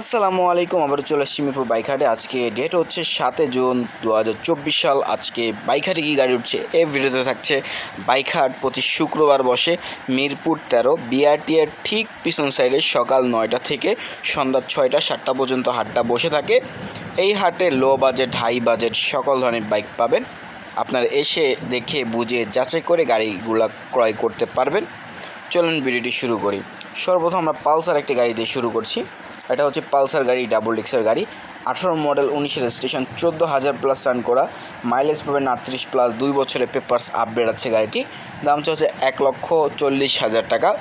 আসসালামু আলাইকুম আবার চলে এসেছি মিরপুর বাইকহাটে আজকে ডেট হচ্ছে সাতে জুন দু হাজার চব্বিশ সাল। আজকে বাইকহাটে কি গাড়ি উঠছে এ ভিডিওতে থাকছে। বাইকহাট প্রতি শুক্রবার বসে মিরপুর তেরো বিআরটি এর ঠিক পিছন সাইডে সকাল নয়টা থেকে সন্ধ্যা ছয়টা, সাতটা পর্যন্ত হাটটা বসে থাকে। এই হাটে লো বাজেট হাই বাজেট সকল ধরনের বাইক পাবেন। আপনার এসে দেখে, বুঝে, যাচাই করে গাড়িগুলো ক্রয় করতে পারবেন। চলুন ভিডিওটি শুরু করি। সর্বপ্রথম আমরা পালসার একটি গাড়ি দিয়ে শুরু করছি। এটা হচ্ছে পালসার গাড়ি, ডাবল ডিক্সের গাড়ি। আঠারো মডেল উনিশের স্টেশন চোদ্দ হাজার প্লাস রান করা। মাইলেজ পাবেন আটত্রিশ প্লাস দুই বছরের পেপার্স আপডেট আছে গাড়িটি। দাম হচ্ছে এক লক্ষ চল্লিশ হাজার টাকা।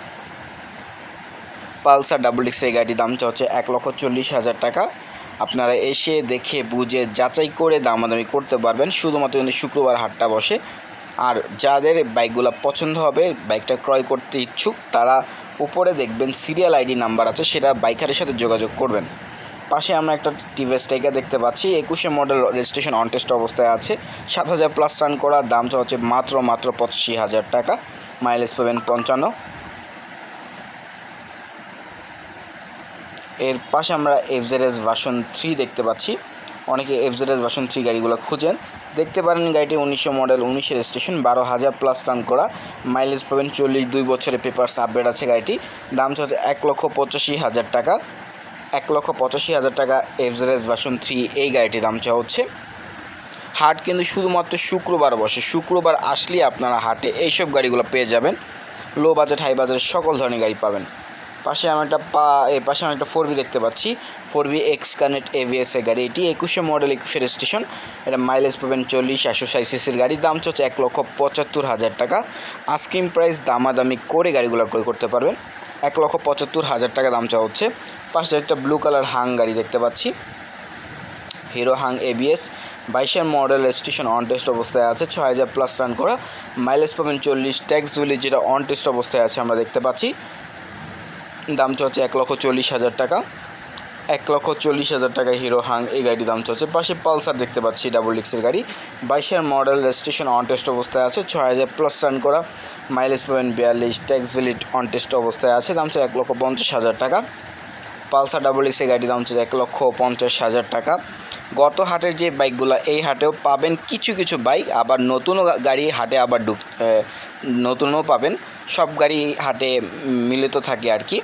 পালসার ডাবল ডিক্সের এই গাড়ির দাম হচ্ছে এক লক্ষ চল্লিশ হাজার টাকা। আপনারা এসে দেখে, বুঝে, যাচাই করে দামাদামি করতে পারবেন। শুধুমাত্র কিন্তু শুক্রবার হাটটা বসে। আর যাদের বাইকগুলো পছন্দ হবে, বাইকটা ক্রয় করতে ইচ্ছুক, তারা উপরে দেখবেন সিরিয়াল আইডি নাম্বার আছে, সেটা বাইকারের সাথে যোগাযোগ করবেন। পাশে আমরা একটা টিভিএস টাইগার দেখতে পাচ্ছি, একুশে মডেল রেজিস্ট্রেশন অন টেস্ট অবস্থায় আছে, সাত হাজার প্লাস রান করা, দামটা হচ্ছে মাত্র মাত্র পঁচাশি হাজার টাকা মাইলেজ পাবেন পঞ্চান্ন। এর পাশে আমরা এফজেডএস ভার্সন থ্রি দেখতে পাচ্ছি, অনেকে এফজেডএস ভার্সন থ্রি গাড়িগুলো খুঁজেন দেখতে পারেন গাড়িটি উনিশশো মডেল, উনিশের স্টেশন বারো হাজার প্লাস রান করা। মাইলেজ পাবেন চল্লিশ দুই বছরের পেপারস আপডেট আছে গাড়িটি। দাম হচ্ছে এক লক্ষ পঁচাশি হাজার টাকা। এক লক্ষ পঁচাশি হাজার টাকা এফজেডএস ভার্সন থ্রি এই গাড়িটির দাম চাওয়া হচ্ছে। হাট কিন্তু শুধুমাত্র শুক্রবার বসে। শুক্রবার আসলেই আপনারা হাটে এইসব গাড়িগুলো পেয়ে যাবেন। লো বাজেট হাই বাজেট সকল ধরনের গাড়ি পাবেন। পাশে আমি একটা পা এর পাশে আমি একটা ফোর বি দেখতে পাচ্ছি। Four B X connect AVS এর গাড়ি। এটি একুশে মডেল একুশের স্টেশন এটা মাইলেজ পাবেন চল্লিশ, একশো সাইসিসির গাড়ির দাম চলছে এক লক্ষ পঁচাত্তর হাজার টাকা। আস্কিম প্রাইস দামাদামি করে গাড়িগুলো ক্রয় করতে পারবেন। এক লক্ষ পঁচাত্তর হাজার টাকা দাম চাওয়া হচ্ছে। পাশে একটা ব্লু কালার হাং গাড়ি দেখতে পাচ্ছি। হিরো হাং এবিএস বাইশের মডেল স্টেশন অন টেস্ট অবস্থায় আছে। ছ হাজার প্লাস রান করা। মাইলেজ পাবেন চল্লিশ। ট্যাক্স ভ্যালি যেটা অন টেস্ট অবস্থায় আছে আমরা দেখতে পাচ্ছি। দামটা হচ্ছে এক লক্ষ চল্লিশ হাজার টাকা। এক লক্ষ চল্লিশ হাজার টাকা হিরো হাং এই গাড়ির দাম চলছে। পাশে পালসার দেখতে পাচ্ছি ডাবল ডিক্সের গাড়ি। বাইশের মডেল রেজিস্ট্রেশন অন টেস্ট অবস্থায় আছে, ছয় হাজার প্লাস রান করা। মাইলেজ পাবেন বিয়াল্লিশ ট্যাক্স ভ্যালিড অন টেস্ট অবস্থায় আছে, দাম হচ্ছে এক লক্ষ পঞ্চাশ হাজার টাকা। পালসার ডাবল ডিক্সের গাড়ির দাম হচ্ছে এক লক্ষ পঞ্চাশ হাজার টাকা। গত হাটের যে বাইকগুলো এই হাটেও পাবেন কিছু কিছু বাইক আবার নতুনও গাড়ি হাটে আবার ঢুক নতুনও পাবেন। সব গাড়ি হাটে মিলিত থাকে আর কি।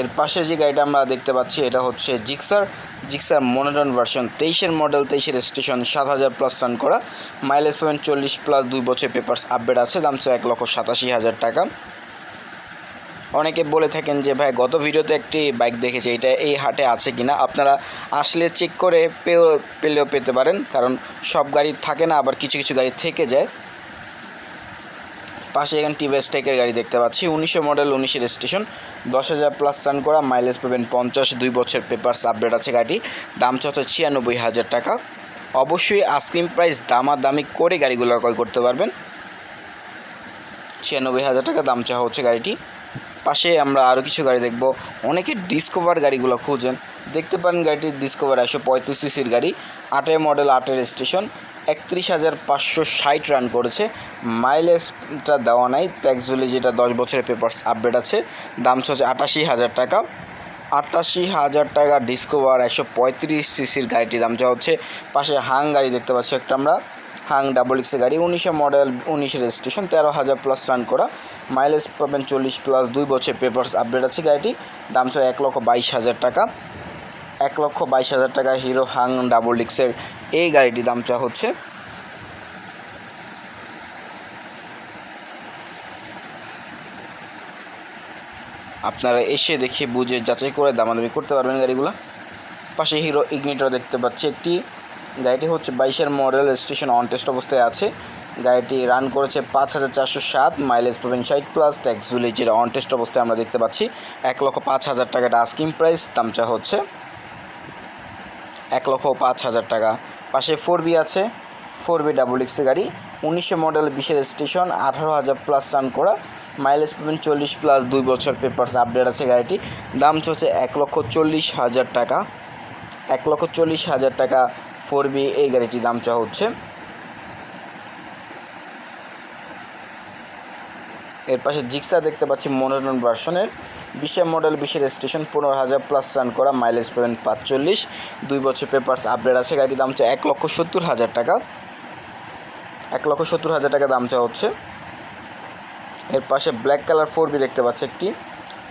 এর পাশে যে গাড়িটা আমরা দেখতে পাচ্ছি, এটা হচ্ছে জিক্সার। জিক্সার মনোটন ভার্সন, তেইশের মডেল, তেইশের স্টেশন, সাত হাজার প্লাস রান করা। মাইলেজ পাবেন চল্লিশ প্লাস দুই বছর পেপার্স আপডেট আছে, দাম হচ্ছে এক লক্ষ সাতাশি হাজার টাকা। অনেকে বলে থাকেন যে, ভাই, গত ভিডিওতে একটি বাইক দেখেছি, এটা এই হাটে আছে কি না আপনারা আসলে চেক করে পেও, পেলেও পেতে পারেন, কারণ সব গাড়ি থাকে না, আবার কিছু কিছু গাড়ি থেকে যায়। পাশে এখানে টিভিএস টেকের গাড়ি দেখতে পাচ্ছি। উনিশশো মডেল উনিশের স্টেশন দশ হাজার প্লাস রান করা মাইলেজ পাবেন পঞ্চাশ, দুই বছর পেপার্স আপডেট আছে গাড়ি দাম হচ্ছে ছিয়ানব্বই হাজার টাকা। অবশ্যই আইসক্রিম প্রাইস দামাদামি করে গাড়িগুলো ক্রয় করতে পারবেন। ছিয়ানব্বই হাজার টাকা দাম চাওয়া হচ্ছে গাড়িটি। পাশে আমরা আরও কিছু গাড়ি দেখব। অনেকে ডিসকভার গাড়িগুলো খুঁজেন। দেখতে পারেন গাড়িটি ডিসকভার একশো পঁয়ত্রিশ সিসির গাড়ি। আটের মডেল আটের স্টেশন একত্রিশ হাজার পাঁচশো ষাট রান করেছে। মাইলেজটা দেওয়া নাই ট্যাক্স ভ্যালি যেটা দশ বছরের পেপার্স আপডেট আছে, দাম হচ্ছে আটাশি হাজার টাকা। আটাশি হাজার টাকা ডিসকভার একশো পঁয়ত্রিশ সিসির গাড়িটির দাম যা হচ্ছে, পাশে হাং গাড়ি দেখতে পাচ্ছি একটা আমরা। হাং ডাবল এক্সের গাড়ি, উনিশে মডেল উনিশে রেজিস্ট্রেশন তেরো হাজার প্লাস রান করা। মাইলেজ পাবেন চল্লিশ প্লাস দুই বছর পেপার্স আপডেট আছে গাড়িটি, দাম ছিল এক লক্ষ বাইশ হাজার টাকা। এক লক্ষ বাইশ হাজার টাকা হিরো হাং ডাবল ডিক্সের এই গাড়িটির দাম চা হচ্ছে। আপনারা এসে দেখে বুঝে যাচাই করে দামাদামি করতে পারবেন গাড়িগুলো। পাশে হিরো ইগনিটর দেখতে পাচ্ছি একটি। গাড়িটি হচ্ছে বাইশের মডেল, স্টেশন অন টেস্ট অবস্থায় আছে। গাড়িটি রান করেছে পাঁচ হাজার চারশো সাত মাইলেজ পাবেন ষাট প্লাস ট্যাক্স ভিলেজের অন টেস্ট অবস্থায় আমরা দেখতে পাচ্ছি। এক লক্ষ পাঁচ হাজার টাকাটা আস্কিং প্রাইস দামটা হচ্ছে। এক লক্ষ পাঁচ হাজার টাকা। পাশে ফোর বি আছে, ফোর বি ডাবল এক্সের গাড়ি উনিশশো মডেল বিশের স্টেশন, আঠারো হাজার প্লাস রান করা মাইলেজ পাবেন চল্লিশ প্লাস দুই বছর পেপার্স আপডেট আছে গাড়িটি। দাম হচ্ছে এক লক্ষ চল্লিশ হাজার টাকা। এক লক্ষ চল্লিশ হাজার টাকা ফোর বি এই গাড়িটির দাম চা হচ্ছে। এর পাশে জিক্সা দেখতে পাচ্ছি মনোটন ভার্সনের। বিশের মডেল, বিশের স্টেশন পনেরো হাজার প্লাস রান করা মাইলেজ পাবেন পাঁচচল্লিশ। দুই বছর পেপার্স আপডেট আছে, গাড়িটির দাম হচ্ছে এক লক্ষ সত্তর হাজার টাকা। এক লক্ষ সত্তর হাজার টাকা দাম চাওয়া হচ্ছে। এর পাশে ব্ল্যাক কালার ফোর বি দেখতে পাচ্ছি একটি।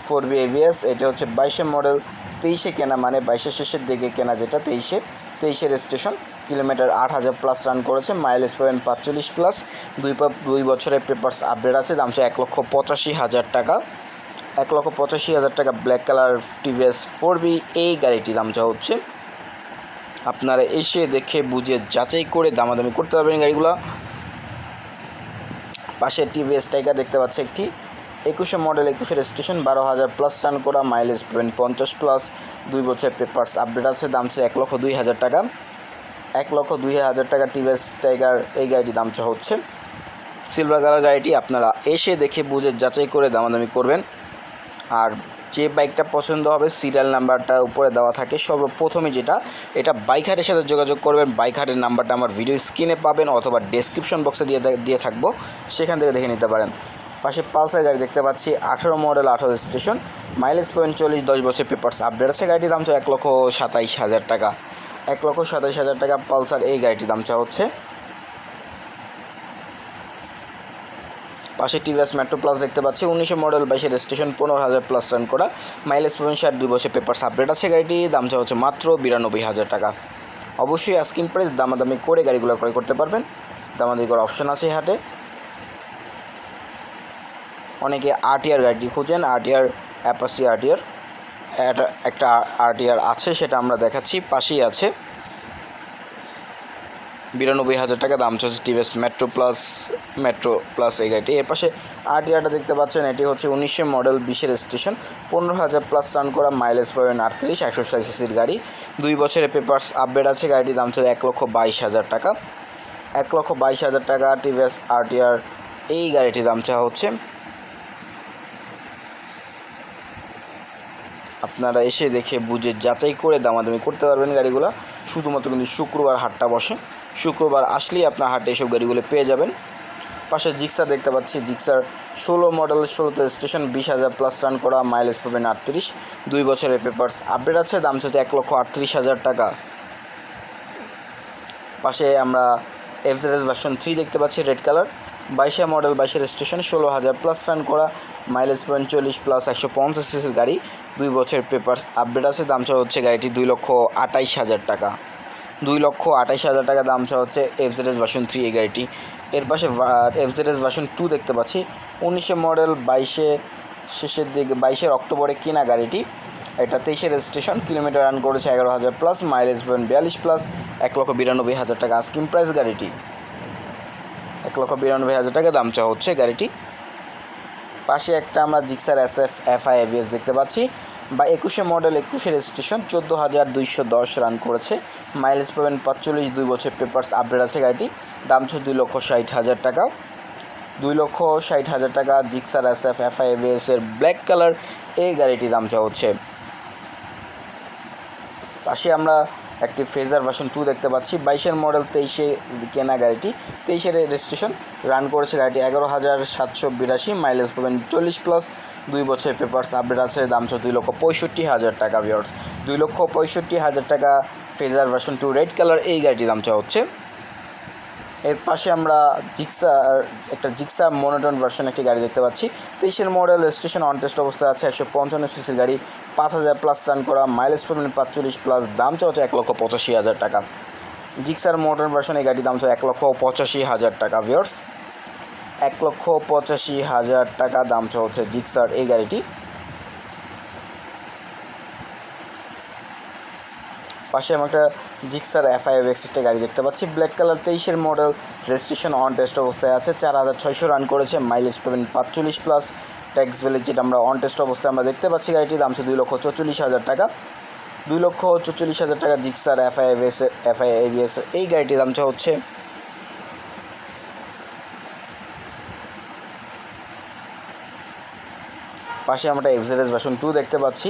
ফোর বি এভিএস এটা হচ্ছে বাইশে মডেল তেইশে কেনা মানে বাইশের শেষের দিকে কেনা যেটা তেইশে। তেইশের স্টেশন কিলোমিটার আট হাজার প্লাস রান করেছে মাইলেজ পাবেন পাঁচচল্লিশ প্লাস দুই দুই বছরের পেপার্স আপডেট আছে, দাম হচ্ছে এক লক্ষ পঁচাশি হাজার টাকা। এক লক্ষ পঁচাশি হাজার টাকা black colour TVS four B এই গাড়িটির দাম চাওয়া হচ্ছে। আপনারা এসে দেখে বুঝে যাচাই করে দামাদামি করতে পারবেন গাড়িগুলো। পাশে টিভিএস টাইগার দেখতে পাচ্ছি একটি। একুশে মডেল একুশের স্টেশন বারো হাজার প্লাস রান করা মাইলেজ পাবেন পঞ্চাশ প্লাস দুই বছর পেপার্স আপডেট আছে, দাম এক লক্ষ দুই হাজার টাকা। এক লক্ষ দুই হাজার টাকা টিভিএস টাইগার এই গাড়িটির দাম চা হচ্ছে। সিলভার কালার গাড়িটি আপনারা এসে দেখে বুঝে যাচাই করে দামাদামি করবেন। আর যে বাইকটা পছন্দ হবে, সিরিয়াল নাম্বারটা উপরে দেওয়া থাকে। সর্বপ্রথমে যেটা, এটা বাইক হাটের সাথে যোগাযোগ করবেন। বাইক হাটের নাম্বারটা আমার ভিডিও স্ক্রিনে পাবেন অথবা ডেসক্রিপশন বক্সে দিয়ে দিয়ে থাকব। সেখান থেকে দেখে নিতে পারেন। পাশে পালসার গাড়ি দেখতে পাচ্ছি, আঠেরো মডেল, আঠারো স্টেশন। মাইলেজ পয়েন্ট চল্লিশ, দশ বছর পেপারস। আপডেট আছে গাড়িটির দাম হচ্ছে এক লক্ষ সাতাইশ হাজার টাকা। এক লক্ষ সাতাইশ হাজার টাকা পালসার এই গাড়িটির দাম চা হচ্ছে। পাশে টিভিএস মেট্রো প্লাস দেখতে পাচ্ছি। উনিশশো মডেল বাইশের স্টেশন পনেরো হাজার প্লাস রান করা। মাইলেজ পাবেন ষাট দুই বছর পেপার আপডেট আছে গাড়িটি। দাম চা হচ্ছে মাত্র বিরানব্বই হাজার টাকা। অবশ্যই আস্কিং প্রাইস দামাদামি করে গাড়িগুলো ক্রয় করতে পারবেন। দামাদামি করার অপশন আছে হাটে। অনেকে আরটিআর গাড়িটি খুঁজেন। আরটিআর অ্যাপাসি আরটিআর একটা আরটিআর আছে, সেটা আমরা দেখাচ্ছি, পাশেই আছে। বিরানব্বই হাজার টাকা দাম চলছে TVS Metro plus Metro plus এই গাড়িটি। এর পাশে আরটিআরটা দেখতে পাচ্ছেন, এটি হচ্ছে উনিশশো মডেল বিশের স্টেশন। পনেরো হাজার প্লাস রান করা মাইলেজ পাবেন আটত্রিশ, একশো সিসির গাড়ি। দুই বছরের পেপার্স আপডেট আছে, গাড়িটির দাম ছিল এক লক্ষ বাইশ হাজার টাকা। এক লক্ষ বাইশ হাজার টাকা টিভিএস আরটিআর এই গাড়িটির দাম চাওয়া হচ্ছে। আপনারা এসে দেখে বুঝে যাচাই করে দামাদামি করতে পারবেন গাড়িগুলো। শুধুমাত্র কিন্তু শুক্রবার হাটটা বসে। শুক্রবার আসলেই আপনার হাটে এসব গাড়িগুলো পেয়ে যাবেন। পাশে জিক্সা দেখতে পাচ্ছি। জিক্সার ষোলো মডেল, ষোলোতে স্টেশন বিশ হাজার প্লাস রান করা মাইলেজ পাবেন আটত্রিশ। দুই বছরের পেপার্স আপডেট আছে, দাম হচ্ছে এক লক্ষ আটত্রিশ হাজার টাকা। পাশে আমরা এফজেডএস ভার্সন থ্রি দেখতে পাচ্ছি রেড কালার বাইশে মডেল বাইশের স্টেশন ষোলো হাজার প্লাস রান করা মাইলেজ পয়েন্ট চল্লিশ প্লাস একশো পঞ্চাশ সিসির গাড়ি। দুই বছর পেপার্স আপডেট আছে, দাম চা হচ্ছে গাড়িটি দুই লক্ষ আটাইশ হাজার টাকা। দুই লক্ষ আটাইশ হাজার টাকা দাম চা হচ্ছে এফজেডএস ভার্সন থ্রি এই গাড়িটি। এর পাশে এফজেডএস ভার্সন টু দেখতে পাচ্ছি। উনিশে মডেল বাইশে শেষের দিকে, বাইশের অক্টোবরে কেনা গাড়িটি। এটা তেইশের স্টেশন কিলোমিটার রান করেছে এগারো হাজার প্লাস মাইলেজ পাবেন বিয়াল্লিশ প্লাস এক লক্ষ বিরানব্বই হাজার টাকা আস্কিম প্রাইস গাড়িটি। এক লক্ষ বিরানব্বই হাজার টাকা দাম চাওয়া হচ্ছে গাড়িটি। পাশে একটা আমরা Gixxer S F FI AVS দেখতে পাচ্ছি। বা একুশে মডেল একুশের স্টেশন চোদ্দ হাজার দুইশো দশ রান করেছে। মাইলেজ পাবেন পাঁচচল্লিশ, দুই বছর পেপার্স আপডেট আছে গাড়িটি। দাম হচ্ছে দুই লক্ষ ষাট হাজার টাকা। দুই লক্ষ ষাট হাজার টাকা Gixxer S F FI AVS এর ব্ল্যাক কালার এই গাড়িটির দাম চাওয়া হচ্ছে। পাশে আমরা একটি ফেজার ভার্সন টু দেখতে পাচ্ছি। বাইশের মডেল তেইশে কেনা গাড়িটি। তেইশের রেজিস্ট্রেশন রান করেছে গাড়িটি এগারো হাজার সাতশো বিরাশি মাইলেজ পাবেন চল্লিশ প্লাস দুই বছর পেপার্স আপডেট আছে, দাম ছিল দুই লক্ষ পঁয়ষট্টি হাজার টাকা ভিওর্স দুই লক্ষ পঁয়ষট্টি হাজার টাকা Fazer version two red colour এই গাড়িটির দাম চাওয়া হচ্ছে। এর পাশে আমরা জিক্সার একটা জিক্সা মনোটন ভার্সন একটি গাড়ি দেখতে পাচ্ছি। তেইশের মডেল স্টেশন অন টেস্ট অবস্থায় আছে একশো পঞ্চান্ন সিসির গাড়ি, পাঁচ হাজার প্লাস রান করা মাইলেজ পাবেন পাঁচচল্লিশ প্লাস দাম চাওয়া এক লক্ষ পঁচাশি হাজার টাকা। জিক্সার মডার্ন ভার্সন এই গাড়ির দাম হচ্ছে এক লক্ষ পঁচাশি হাজার টাকা। ভিওর্স এক লক্ষ পঁচাশি হাজার টাকা দাম চাওয়া হচ্ছে জিক্সার এই গাড়িটি। পাশে আমি একটা জিক্সার এফআই এক্সিসটা গাড়ি দেখতে পাচ্ছি। ব্ল্যাক কালার তেইশের মডেল রেজিস্ট্রেশন অন টেস্ট অবস্থায় আছে। চার হাজার ছয়শো রান করেছে মাইলেজ পাবেন পাঁচচল্লিশ প্লাস ট্যাক্স ভ্যালি যেটা আমরা অন টেস্ট অবস্থায় আমরা দেখতে পাচ্ছি গাড়িটির দাম হচ্ছে দুই লক্ষ চল্লিশ হাজার টাকা। দুই লক্ষ চল্লিশ হাজার টাকা Gixxer FI AVS FI AVS এই গাড়িটির দামটা হচ্ছে পাশে আমরা এফজেডএস ভার্সন টু দেখতে পাচ্ছি।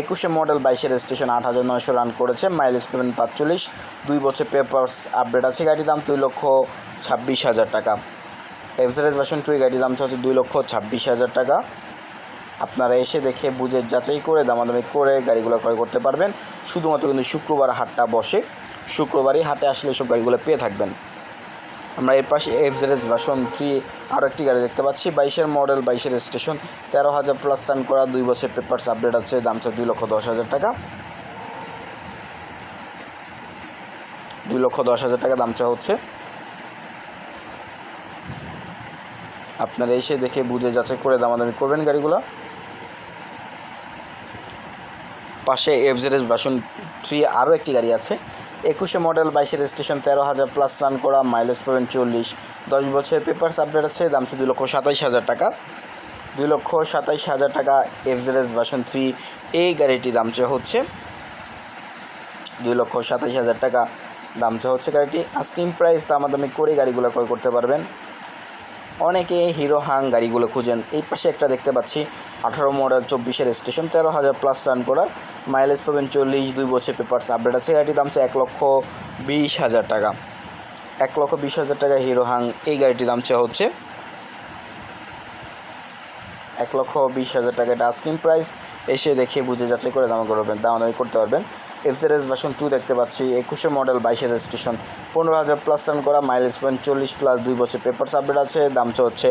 একুশে মডেল বাইশের স্টেশন আট হাজার নয়শো রান করেছে, মাইলেজ পেমেন্ট পাঁচচল্লিশ। দুই বছর পেপার্স আপডেট আছে, গাড়ির দাম দুই লক্ষ ছাব্বিশ হাজার টাকা। এফজারেজ ভার্সন টু গাড়ির দাম হচ্ছে দুই লক্ষ ছাব্বিশ হাজার টাকা। আপনারা এসে দেখে বুঝে যাচাই করে দামাদামি করে গাড়িগুলো ক্রয় করতে পারবেন। শুধুমাত্র কিন্তু শুক্রবার হাটটা বসে। শুক্রবারই হাটে আসলে সব গাড়িগুলো পেয়ে থাকবেন। আমরা এর পাশে এফজেরেস ভার্সন থ্রি আরও একটি গাড়ি দেখতে পাচ্ছি। বাইশের মডেল বাইশের স্টেশন তেরো হাজার প্লাস রান করা দুই বছর পেপারস আপডেট আছে, দাম হচ্ছে দুই লক্ষ দশ হাজার টাকা। দুই লক্ষ দশ হাজার টাকা দাম চা হচ্ছে। আপনারা এসে দেখে বুঝে যাচাই করে দামাদামি করবেন গাড়িগুলো। পাশে এফজেরেস ভার্সন থ্রি আরও একটি গাড়ি আছে। একুশে মডেল, বাইশের স্টেশন তেরো হাজার প্লাস রান করা মাইলেজ পাবেন চল্লিশ। দশ বছরের পেপারস আপডেট আছে, দাম হচ্ছে দুই লক্ষ সাতাইশ হাজার টাকা। দুই লক্ষ সাতাইশ হাজার টাকা এফজেরেস ভার্সন থ্রি এই গাড়িটি দাম হচ্ছে দুই লক্ষ সাতাইশ হাজার টাকা। দাম হচ্ছে গাড়িটি আস্কিং প্রাইস দামাদামি করে গাড়িগুলো ক্রয় করতে পারবেন। অনেকে হিরো হাং গাড়িগুলো খুঁজেন। এই পাশে একটা দেখতে পাচ্ছি, আঠারো মডেল, চব্বিশের স্টেশন, তেরো হাজার প্লাস রান করা মাইলেজ পাবেন চল্লিশ, দুই বছর পেপারস আপডেট আছে। গাড়িটির দাম এক লক্ষ বিশ হাজার টাকা। এক লক্ষ বিশ হাজার টাকা হিরো হাং। এই গাড়িটির দাম চেয়ে হচ্ছে এক লক্ষ বিশ হাজার টাকা। এটা প্রাইস এসে দেখে বুঝে যাচাই করে দাম করবেন, দামাদামি করতে পারবেন। এফজেরেস ভার্সন টু দেখতে পাচ্ছি, একুশে মডেল বাইশের স্টেশন পনেরো হাজার প্লাস রান করা মাইলেজ পয়েন্ট চল্লিশ প্লাস দুই বছর পেপার আপডেট আছে, দাম হচ্ছে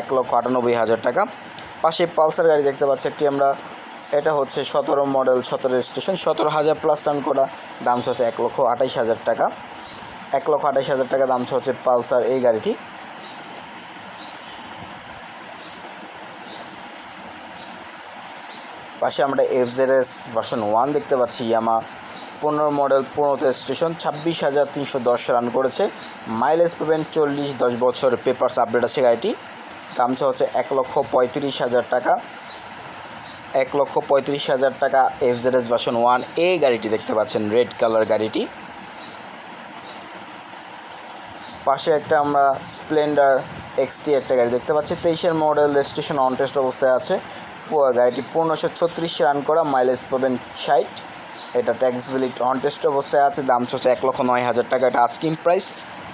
এক লক্ষ আটানব্বই হাজার টাকা। পাশে পালসার গাড়ি দেখতে পাচ্ছি একটি আমরা, এটা হচ্ছে সতেরো মডেল সতেরো স্টেশন সতেরো হাজার প্লাস রান করা, দাম হচ্ছে এক লক্ষ আঠাইশ হাজার টাকা। এক লক্ষ আঠাইশ হাজার টাকা দাম হচ্ছে পালসার এই গাড়িটি। পাশে আমরা এফজেডএস ভার্সন ওয়ান দেখতে পাচ্ছি ইয়ামা পনেরো মডেল পনেরোতে স্টেশন ছাব্বিশ হাজার তিনশো দশ রান করেছে। মাইলেজ পাবেন চল্লিশ দশ বছর পেপারস আপডেট আছে গাড়িটি। দামটা হচ্ছে এক লক্ষ পঁয়ত্রিশ হাজার টাকা। এক লক্ষ পঁয়ত্রিশ হাজার টাকা এফজেডএস ভার্সন ওয়ান এই গাড়িটি দেখতে পাচ্ছেন রেড কালার গাড়িটি। পাশে একটা আমরা স্প্লেন্ডার এক্সটি একটা গাড়ি দেখতে পাচ্ছি। তেইশের মডেল রেজিস্ট্রেশন অন টেস্ট অবস্থায় আছে। গাড়িটি পনেরোশো ছত্রিশ রান করা মাইলেজ পাবেন ষাট। এটা ট্যাক্স ভ্যালিড অন টেস্ট অবস্থায় আছে, দাম হচ্ছে এক লক্ষ নয় হাজার টাকা। এটা আস্কিং প্রাইস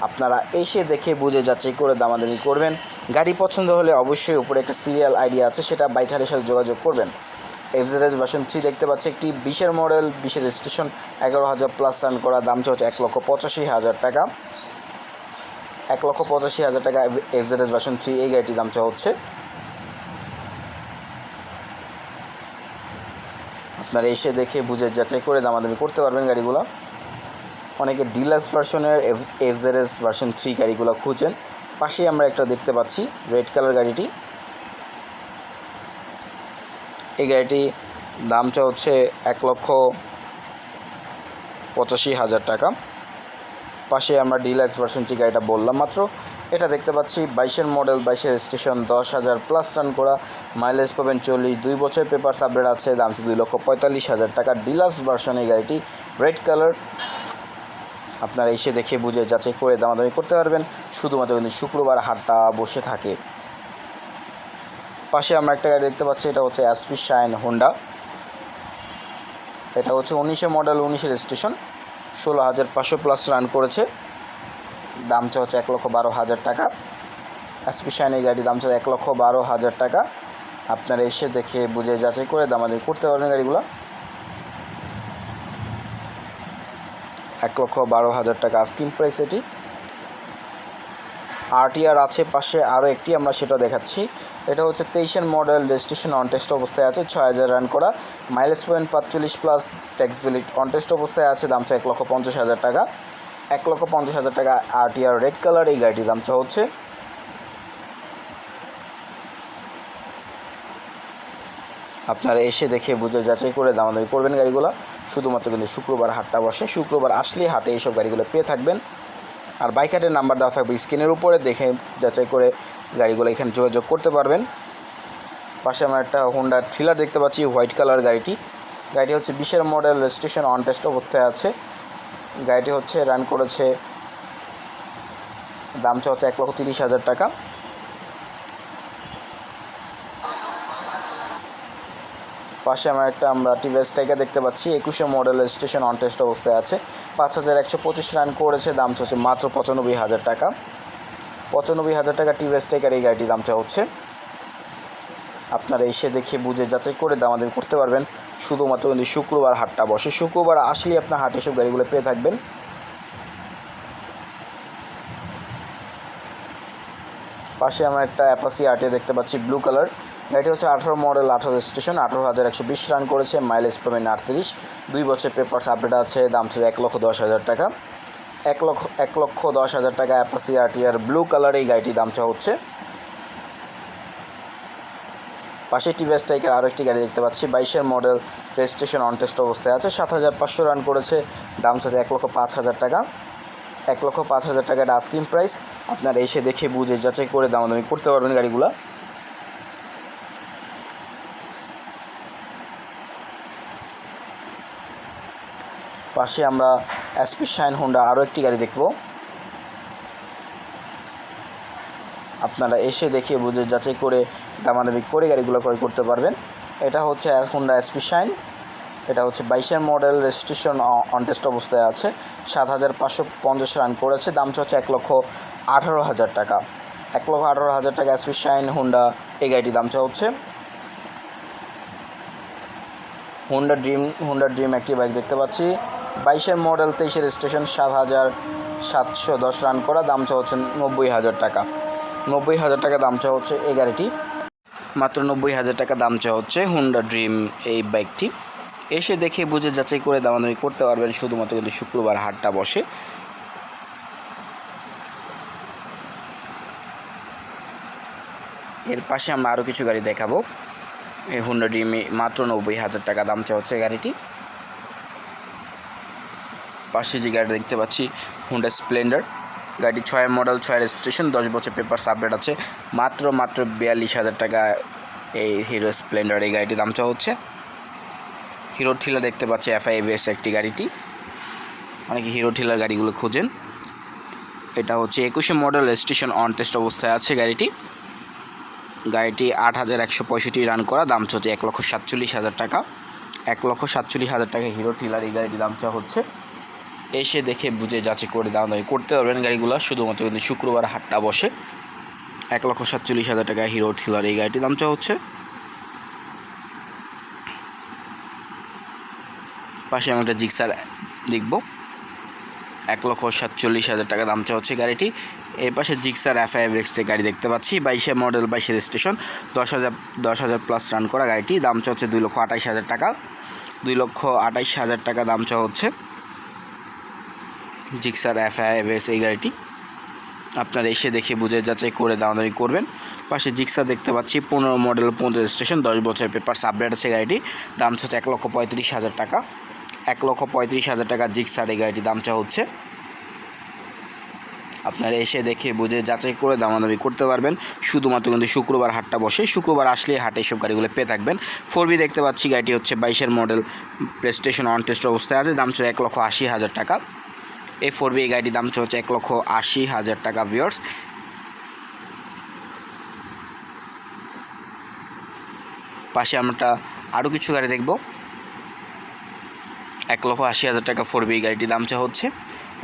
আপনারা এসে দেখে বুঝে যাচাই করে দামাদামি করবেন। গাড়ি পছন্দ হলে অবশ্যই উপরে একটা সিরিয়াল আইডিয়া আছে, সেটা বাইকারের সাথে যোগাযোগ করবেন। এফজেডএস ভার্সন থ্রি দেখতে পাচ্ছি, একটি বিশের মডেল বিশের স্টেশন এগারো হাজার প্লাস রান করা, দাম হচ্ছে এক লক্ষ পঁচাশি হাজার টাকা। এক লক্ষ পঁচাশি হাজার টাকা এফজেডএস ভার্সন থ্রি এই গাড়িটির দাম চাওয়া হচ্ছে আপনারা এসে দেখে বুঝে যাচাই করে দামাদামি করতে পারবেন গাড়িগুলো। অনেকে ডিলাক্স ভার্সনের F Z S version three গাড়িগুলো খুঁজেন। পাশেই আমরা একটা দেখতে পাচ্ছি রেড কালার গাড়িটি। এই গাড়িটি দামটা হচ্ছে এক লক্ষ পঁচাশি হাজার টাকা। পাশে আমরা ডিলাক্স ভার্সন থ্রি গাড়িটা বললাম মাত্র, এটা দেখতে পাচ্ছি বাইশের মডেল, বাইশের স্টেশন, দশ হাজার প্লাস রান করা মাইলেজ পাবেন চল্লিশ, দুই বছর পেপার আপডেট আছে, দাম দুই লক্ষ পঁয়তাল্লিশ হাজার টাকা। ডিলাক্স ভার্সন এই গাড়িটি রেড কালার আপনারা এসে দেখে বুঝে যাচাই করে দামাদামি করতে পারবেন। শুধুমাত্র কিন্তু শুক্রবার হাটটা বসে থাকে। পাশে আমরা একটা গাড়ি দেখতে পাচ্ছি, এটা হচ্ছে অ্যাসপি শাইন হোন্ডা এটা হচ্ছে উনিশে মডেল, উনিশের স্টেশন ষোলো হাজার পাঁচশো প্লাস রান করেছে। দাম চা হচ্ছে এক লক্ষ বারো হাজার টাকা। এসপি শাইন এই গাড়ির দাম চা এক লক্ষ বারো হাজার টাকা। আপনারা এসে দেখে বুঝে যাচাই করে দামাদামি করতে পারবেন গাড়িগুলো। এক লক্ষ বারো হাজার টাকা আস্কিং প্রাইস এটি। আরটিআর আছে পাশে আরও একটি, আমরা সেটা দেখাচ্ছি। এটা হচ্ছে তেইশের মডেল রেজিস্ট্রেশন অন টেস্ট অবস্থায় আছে, ছয় হাজার রান করা। মাইলেজ পয়েন্ট পাঁচচল্লিশ plus tax valid on test অবস্থায় আছে দামটা এক লক্ষ পঞ্চাশ হাজার টাকা। এক লক্ষ পঞ্চাশ হাজার টাকা আরটিআর রেড কালার এই গাড়িটির দামটা হচ্ছে। আপনারা এসে দেখে বুঝে যাচাই করে দামাদামি করবেন গাড়িগুলো। শুধুমাত্র কিন্তু শুক্রবার হাটটা বসে। শুক্রবার আসলে হাটে এইসব গাড়িগুলো পেয়ে থাকবেন। আর বাইক নাম্বার দেওয়া থাকবে স্ক্রিনের উপরে, দেখে যাচাই করে গাড়িগুলো এখানে যোগাযোগ করতে পারবেন। পাশে আমরা একটা হোন্ডা থ্রিলার দেখতে পাচ্ছি হোয়াইট কালার গাড়িটি। গাড়িটি হচ্ছে বিশের মডেল রেজিস্ট্রেশন অন টেস্ট অবস্থায় আছে। গাড়িটি হচ্ছে রান করেছে, দাম হচ্ছে এক লক্ষ তিরিশ হাজার টাকা। পাশে আমার একটা আমরা টিভিএস টাইগার দেখতে পাচ্ছি, একুশে মডেল স্টেশন অন টেস্ট অবস্থায় আছে। পাঁচ হাজার একশো পঁচিশ রান করেছে, দাম হচ্ছে মাত্র পঁচানব্বই হাজার টাকা। পঁচানব্বই হাজার টাকা টিভিএস টেকার এই গাড়িটির দামটা হচ্ছে আপনারা এসে দেখে বুঝে যাচাই করে দামাদামি করতে পারবেন। শুধুমাত্র কিন্তু শুক্রবার হাটটা বসে। শুক্রবার আসলেই আপনার হাটে সব গাড়িগুলো পেয়ে থাকবেন। পাশে আমরা একটা অ্যাপাসি আটে দেখতে পাচ্ছি ব্লু কালার গাড়িটি হচ্ছে আঠারো মডেল, আঠারো স্টেশন আঠারো হাজার একশো বিশ রান করেছে মাইলেজ পাবেন আটত্রিশ। দুই বছর পেপারস আপডেট আছে, দাম ছিল এক লক্ষ দশ হাজার টাকা। এক লক্ষ এক লক্ষ দশ হাজার টাকা অ্যাপাসি আরটিআর ব্লু কালার এই গাড়িটির দামটা হচ্ছে। পাশে টিভিএস টাইকার আরও একটি গাড়ি দেখতে পাচ্ছি। বাইশের মডেল রেজিস্ট্রেশন অন টেস্ট অবস্থায় আছে। সাত হাজার পাঁচশো রান করেছে, দাম হচ্ছে এক লক্ষ পাঁচ হাজার টাকা। এক লক্ষ পাঁচ হাজার টাকা এটা প্রাইস আপনারা এসে দেখে বুঝে যাচাই করে দামাদামি করতে পারবেন গাড়িগুলো। পাশে আমরা এসপি শাইন হোন্ডা আরও একটি গাড়ি দেখব। আপনারা এসে দেখে বুঝে যাচাই করে দামাদামি করে গাড়িগুলো ক্রয় করতে পারবেন। এটা হচ্ছে হোন্ডা এসপি শাইন এটা হচ্ছে বাইশের মডেল, রেজিস্ট্রেশন অনটেস্ট অবস্থায় আছে। সাত হাজার পাঁচশো পঞ্চাশ রান করেছে দামটা হচ্ছে এক লক্ষ আঠারো হাজার টাকা। এক লক্ষ আঠারো হাজার টাকা এসপি শাইন হোন্ডা এই গাড়িটির দামটা হচ্ছে হোন্ডা ড্রিম হোন্ডা ড্রিম একটি বাইক দেখতে পাচ্ছি। বাইশের মডেল, তেইশের স্টেশন সাত হাজার সাতশো দশ রান করা, দাম চা হচ্ছে নব্বই হাজার টাকা। নব্বই হাজার টাকা দাম চা হচ্ছে এই গাড়িটি। মাত্র নব্বই হাজার টাকা দামটা হচ্ছে হুন্ডা ড্রিম এই বাইকটি। এসে দেখে বুঝে যাচাই করে দামাদামি করতে পারবেন, শুধুমাত্র কিন্তু শুক্রবার হাটটা বসে। এর পাশে আমরা আরও কিছু গাড়ি দেখাবো। এই হুন্ডা ড্রিম মাত্র নব্বই হাজার টাকা দাম চা হচ্ছে গাড়িটি। পাশে যে গাড়ি দেখতে পাচ্ছি হুন্ডা স্প্লেন্ডার গাড়ি ছয় মডেল ছয় রেজিস্ট্রেশন দশ বছর পেপার আপডেট আছে। মাত্র মাত্র বিয়াল্লিশ হাজার টাকা এই হিরো স্প্লেন্ডার এই গাড়িটির দামটা হচ্ছে। হিরো ঠিলার দেখতে পাচ্ছি এফআইএস একটি গাড়িটি। অনেকে হিরো ঠিলার গাড়িগুলো খোঁজেন। এটা হচ্ছে একুশে মডেল রেজিস্ট্রেশন অন টেস্ট অবস্থায় আছে গাড়িটি। গাড়িটি আট হাজার একশো পঁয়ষট্টি রান করা, দাম হচ্ছে এক লক্ষ সাতচল্লিশ হাজার টাকা। এক লক্ষ সাতচল্লিশ হাজার টাকা হিরো টিলার এই গাড়িটির দামটা হচ্ছে। এসে দেখে বুঝে যাচাই করে দাম দামি করতে পারবেন গাড়িগুলো, শুধুমাত্র কিন্তু শুক্রবার হাটটা বসে। এক লক্ষ সাতচল্লিশ হাজার টাকা হিরো টিলার এই গাড়িটির দাম দামটা হচ্ছে। পাশে আমি একটা জিক্সার দেখব। এক লক্ষ সাতচল্লিশ হাজার টাকা দামটা হচ্ছে গাড়িটি। এর পাশে জিক্সার এফ আই এক্সটে গাড়ি দেখতে পাচ্ছি। বাইশে মডেল বাইশের স্টেশন দশ হাজার দশ হাজার প্লাস রান করা গাড়িটি। দামটা হচ্ছে দুই লক্ষ আঠাইশ হাজার টাকা। দুই লক্ষ আঠাইশ হাজার টাকা দামটা হচ্ছে। জিক্সার এফ আই এই গাড়িটি আপনারা এসে দেখে বুঝে যাচাই করে দামাদামি করবেন। পাশে জিক্সা দেখতে পাচ্ছি, পনেরো মডেল পনেরো স্টেশন, দশ বছর পেপার আপডেট আছে গাড়িটি। দাম হচ্ছে এক লক্ষ পঁয়ত্রিশ হাজার টাকা। এক লক্ষ পঁয়ত্রিশ হাজার টাকা জিক্সার এই গাড়িটির দামটা হচ্ছে। আপনারা এসে দেখে বুঝে যাচাই করে দামাদামি করতে পারবেন। শুধুমাত্র কিন্তু শুক্রবার হাটটা বসে, শুক্রবার আসলে হাটে এইসব গাড়িগুলো পেয়ে থাকবেন। ফোর বি দেখতে পাচ্ছি, গাড়িটি হচ্ছে বাইশের মডেল প্রেস্টেশন অন টেস্ট অবস্থায় আছে, দাম ছিল এক লক্ষ আশি হাজার টাকা। এই ফোর বি এই গাড়িটির দাম হচ্ছে এক লক্ষ আশি হাজার টাকা ভিওর্স পাশে আমরা আরও কিছু গাড়ি দেখব। এক লক্ষ আশি হাজার টাকা ফোর বি গাড়িটির দামটা হচ্ছে।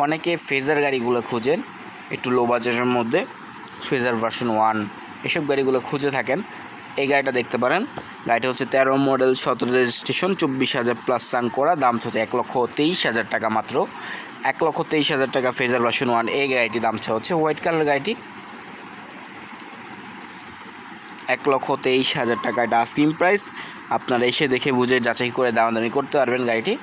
অনেকে ফেজার গাড়িগুলো খুঁজেন, একটু লো বাজেটের মধ্যে। ফেজার ভার্সন ওয়ান এসব গাড়িগুলো খুঁজে থাকেন। এই গাড়িটা দেখতে পারেন। গাড়িটা হচ্ছে তেরো মডেল সতেরো রেজিস্ট্রেশন, চব্বিশ হাজার প্লাস রান করা দাম হচ্ছে এক লক্ষ তেইশ হাজার টাকা মাত্র। এক লক্ষ তেইশ হাজার টাকা ফেজার ভার্সন ওয়ান এই গাড়িটির দাম হচ্ছে হোয়াইট কালার গাড়িটি। এক লক্ষ তেইশ হাজার টাকা এটা আস্কিং প্রাইস আপনারা এসে দেখে বুঝে যাচাই করে দামাদামি করতে পারবেন গাড়িটি।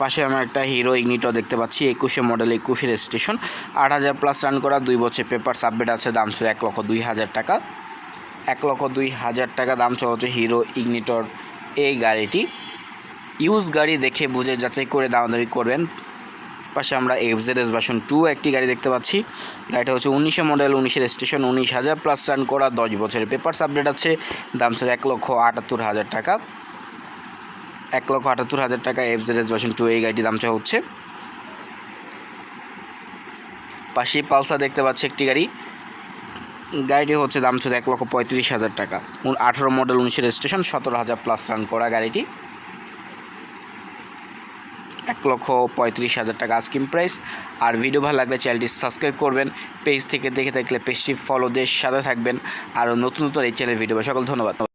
পাশে আমরা একটা হিরো ইগনিটো দেখতে পাচ্ছি, একুশে মডেল একুশে রেজিস্ট্রেশন। আট হাজার প্লাস রান করা দুই বছর পেপার সাবমিট আছে, দাম ছিল এক লক্ষ দুই হাজার টাকা। এক লক্ষ দুই হাজার টাকা দাম হচ্ছে হিরো ইগনিটর। এই গাড়িটি ইউজ গাড়ি দেখে বুঝে যাচাই করে দামাদামি করবেন। পাশে আমরা এফজেড এস ভার্সন টু একটি গাড়ি দেখতে পাচ্ছি। গাড়িটা হচ্ছে উনিশে মডেল, উনিশের স্টেশন উনিশ হাজার প্লাস রান করা দশ বছরের পেপার আপডেট আছে। দাম ছিল এক লক্ষ আটাত্তর হাজার টাকা। এক লক্ষ আটাত্তর হাজার টাকা এফজেড এস ভার্সন টু এই গাড়িটির দামটা হচ্ছে। পাশে পালসার দেখতে পাচ্ছি একটি গাড়ি। গাড়িটি হচ্ছে দাম ছিল এক লক্ষ পঁয়ত্রিশ হাজার টাকা। আঠেরো মডেল উনিশের রেজিস্ট্রেশন, সতেরো হাজার প্লাস রান করা গাড়িটি। এক লক্ষ পঁয়ত্রিশ হাজার টাকা আস্কিম প্রাইস আর ভিডিও ভালো লাগলে চ্যানেলটি সাবস্ক্রাইব করবেন। পেজ থেকে দেখে থাকলে পেজটি ফলো দেশ সাথে থাকবেন। আর নতুন নতুন এই চ্যানেল ভিডিও। সকল ধন্যবাদ।